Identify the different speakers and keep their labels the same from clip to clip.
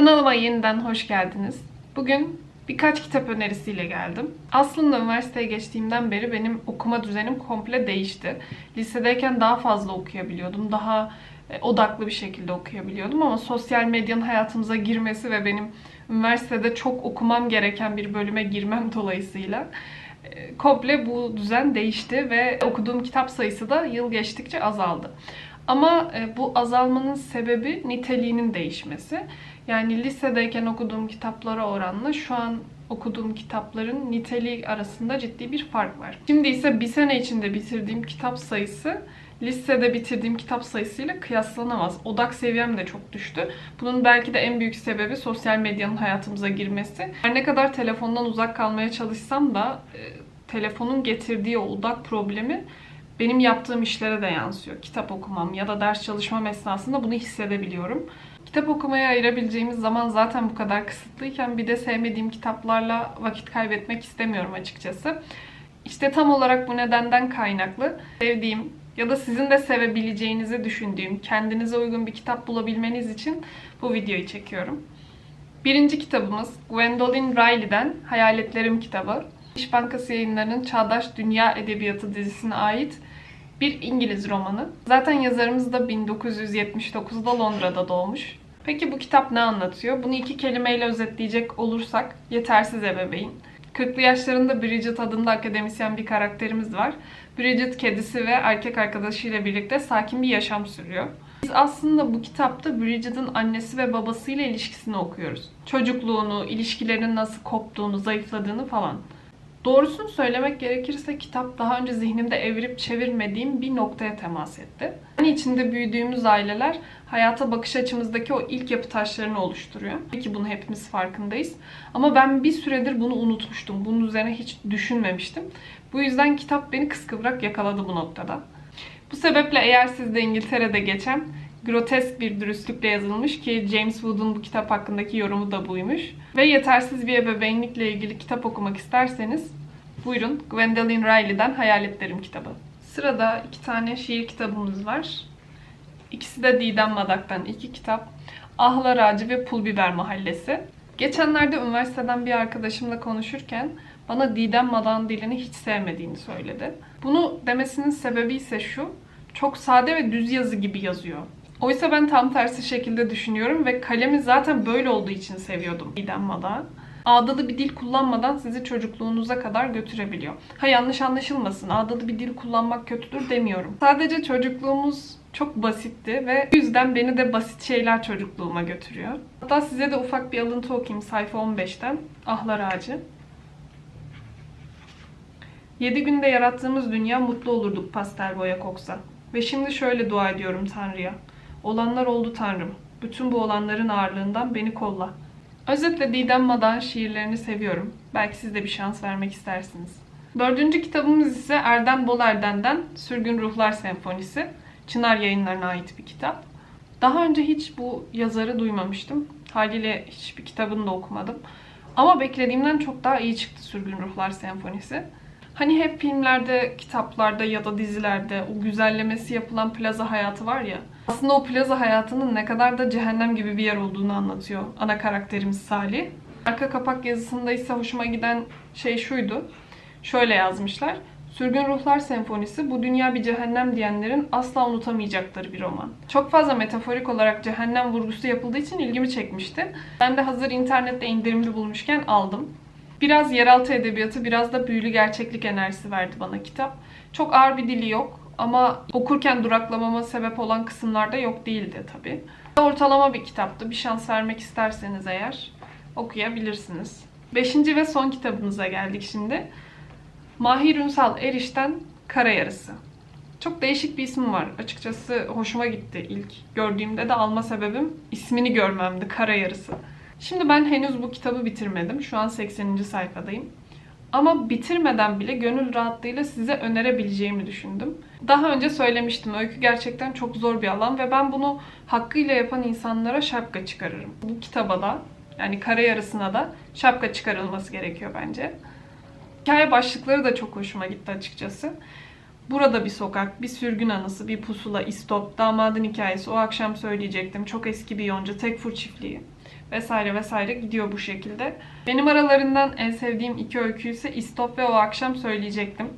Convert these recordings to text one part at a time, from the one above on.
Speaker 1: Kanalıma yeniden hoş geldiniz. Bugün birkaç kitap önerisiyle geldim. Aslında üniversiteye geçtiğimden beri benim okuma düzenim komple değişti. Lisedeyken daha fazla okuyabiliyordum. Daha e, odaklı bir şekilde okuyabiliyordum ama sosyal medyanın hayatımıza girmesi ve benim üniversitede çok okumam gereken bir bölüme girmem dolayısıyla e, komple bu düzen değişti ve okuduğum kitap sayısı da yıl geçtikçe azaldı. Ama e, bu azalmanın sebebi niteliğinin değişmesi. Yani lisedeyken okuduğum kitaplara oranla şu an okuduğum kitapların niteliği arasında ciddi bir fark var. Şimdi ise bir sene içinde bitirdiğim kitap sayısı lisede bitirdiğim kitap sayısıyla kıyaslanamaz. Odak seviyem de çok düştü. Bunun belki de en büyük sebebi sosyal medyanın hayatımıza girmesi. Her ne kadar telefondan uzak kalmaya çalışsam da e, telefonun getirdiği o odak problemi benim yaptığım işlere de yansıyor. Kitap okumam ya da ders çalışmam esnasında bunu hissedebiliyorum. Kitap okumaya ayırabileceğimiz zaman zaten bu kadar kısıtlıyken bir de sevmediğim kitaplarla vakit kaybetmek istemiyorum açıkçası. İşte tam olarak bu nedenden kaynaklı sevdiğim ya da sizin de sevebileceğinizi düşündüğüm, kendinize uygun bir kitap bulabilmeniz için bu videoyu çekiyorum. Birinci kitabımız Gwendolyn Riley'den Hayaletlerim kitabı. İş Bankası yayınlarının Çağdaş Dünya Edebiyatı dizisine ait bir İngiliz romanı. Zaten yazarımız da 1979'da Londra'da doğmuş. Peki bu kitap ne anlatıyor? Bunu iki kelimeyle özetleyecek olursak yetersiz ebeveyn. 40'lı yaşlarında Bridget adında akademisyen bir karakterimiz var. Bridget kedisi ve erkek arkadaşıyla birlikte sakin bir yaşam sürüyor. Biz aslında bu kitapta Bridget'ın annesi ve babasıyla ilişkisini okuyoruz. Çocukluğunu, ilişkilerinin nasıl koptuğunu, zayıfladığını falan. Doğrusunu söylemek gerekirse kitap daha önce zihnimde evirip çevirmediğim bir noktaya temas etti. Hani içinde büyüdüğümüz aileler hayata bakış açımızdaki o ilk yapı taşlarını oluşturuyor. Peki bunu hepimiz farkındayız. Ama ben bir süredir bunu unutmuştum. Bunun üzerine hiç düşünmemiştim. Bu yüzden kitap beni kıskıvrak yakaladı bu noktada. Bu sebeple eğer siz de İngiltere'de geçen grotesk bir dürüstlükle yazılmış ki James Wood'un bu kitap hakkındaki yorumu da buymuş. Ve yetersiz bir ebeveynlikle ilgili kitap okumak isterseniz buyurun Gwendolyn Riley'den Hayaletlerim kitabı. Sırada iki tane şiir kitabımız var. İkisi de Didem Madak'tan iki kitap. Ahlar Ağacı ve Pul Biber Mahallesi. Geçenlerde üniversiteden bir arkadaşımla konuşurken bana Didem Madak'ın dilini hiç sevmediğini söyledi. Bunu demesinin sebebi ise şu, çok sade ve düz yazı gibi yazıyor. Oysa ben tam tersi şekilde düşünüyorum ve kalemi zaten böyle olduğu için seviyordum Didem Madak'ı. Ağdalı bir dil kullanmadan sizi çocukluğunuza kadar götürebiliyor. Ha yanlış anlaşılmasın, ağdalı bir dil kullanmak kötüdür demiyorum. Sadece çocukluğumuz çok basitti ve bu yüzden beni de basit şeyler çocukluğuma götürüyor. Hatta size de ufak bir alıntı okuyayım sayfa 15'ten. Ahlar Ağacı. 7 günde yarattığımız dünya mutlu olurduk pastel boya koksa. Ve şimdi şöyle dua ediyorum Tanrı'ya. Olanlar oldu Tanrım. Bütün bu olanların ağırlığından beni kolla. Özetle Didem Madan şiirlerini seviyorum. Belki siz de bir şans vermek istersiniz. Dördüncü kitabımız ise Erdem Bolerden'den Sürgün Ruhlar Senfonisi. Çınar yayınlarına ait bir kitap. Daha önce hiç bu yazarı duymamıştım. Haliyle hiçbir kitabını da okumadım. Ama beklediğimden çok daha iyi çıktı Sürgün Ruhlar Senfonisi. Hani hep filmlerde, kitaplarda ya da dizilerde o güzellemesi yapılan plaza hayatı var ya. Aslında o plaza hayatının ne kadar da cehennem gibi bir yer olduğunu anlatıyor ana karakterimiz Salih. Arka kapak yazısında ise hoşuma giden şey şuydu. Şöyle yazmışlar. Sürgün Ruhlar Senfonisi bu dünya bir cehennem diyenlerin asla unutamayacakları bir roman. Çok fazla metaforik olarak cehennem vurgusu yapıldığı için ilgimi çekmişti. Ben de hazır internette indirimli bulmuşken aldım. Biraz yeraltı edebiyatı, biraz da büyülü gerçeklik enerjisi verdi bana kitap. Çok ağır bir dili yok ama okurken duraklamama sebep olan kısımlarda yok değildi tabii. Ortalama bir kitaptı. Bir şans vermek isterseniz eğer okuyabilirsiniz. Beşinci ve son kitabımıza geldik şimdi. Mahir Ünsal Eriş'ten Kara Yarısı. Çok değişik bir ismi var. Açıkçası hoşuma gitti ilk gördüğümde de alma sebebim ismini görmemdi. Kara Yarısı. Şimdi ben henüz bu kitabı bitirmedim. Şu an 80. sayfadayım. Ama bitirmeden bile gönül rahatlığıyla size önerebileceğimi düşündüm. Daha önce söylemiştim. Öykü gerçekten çok zor bir alan ve ben bunu hakkıyla yapan insanlara şapka çıkarırım. Bu kitaba da yani kara yarısına da şapka çıkarılması gerekiyor bence. Hikaye başlıkları da çok hoşuma gitti açıkçası. Burada bir sokak, bir sürgün anısı, bir pusula, istop, damadın hikayesi, o akşam söyleyecektim. Çok eski bir yonca, tek fur çiftliği. Vesaire vesaire gidiyor bu şekilde. Benim aralarından en sevdiğim iki öykü ise İstop ve O Akşam Söyleyecektim.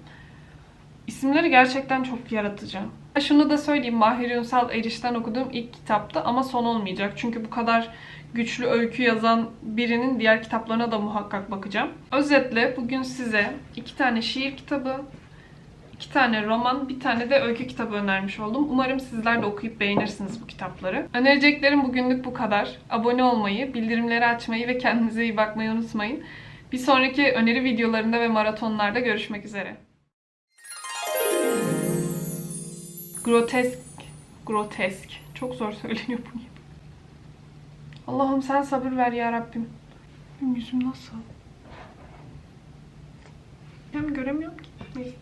Speaker 1: İsimleri gerçekten çok yaratıcı. Şunu da söyleyeyim, Mahir Ünsal Eriş'ten okuduğum ilk kitaptı ama son olmayacak. Çünkü bu kadar güçlü öykü yazan birinin diğer kitaplarına da muhakkak bakacağım. Özetle bugün size iki tane şiir kitabı, iki tane roman, bir tane de öykü kitabı önermiş oldum. Umarım sizler de okuyup beğenirsiniz bu kitapları. Önereceklerim bugünlük bu kadar. Abone olmayı, bildirimleri açmayı ve kendinize iyi bakmayı unutmayın. Bir sonraki öneri videolarında ve maratonlarda görüşmek üzere. Grotesk. Grotesk. Çok zor söyleniyor bu. Allah'ım sen sabır ver ya Rabbim. Benim yüzüm nasıl? Ben göremiyorum ki. Neyse.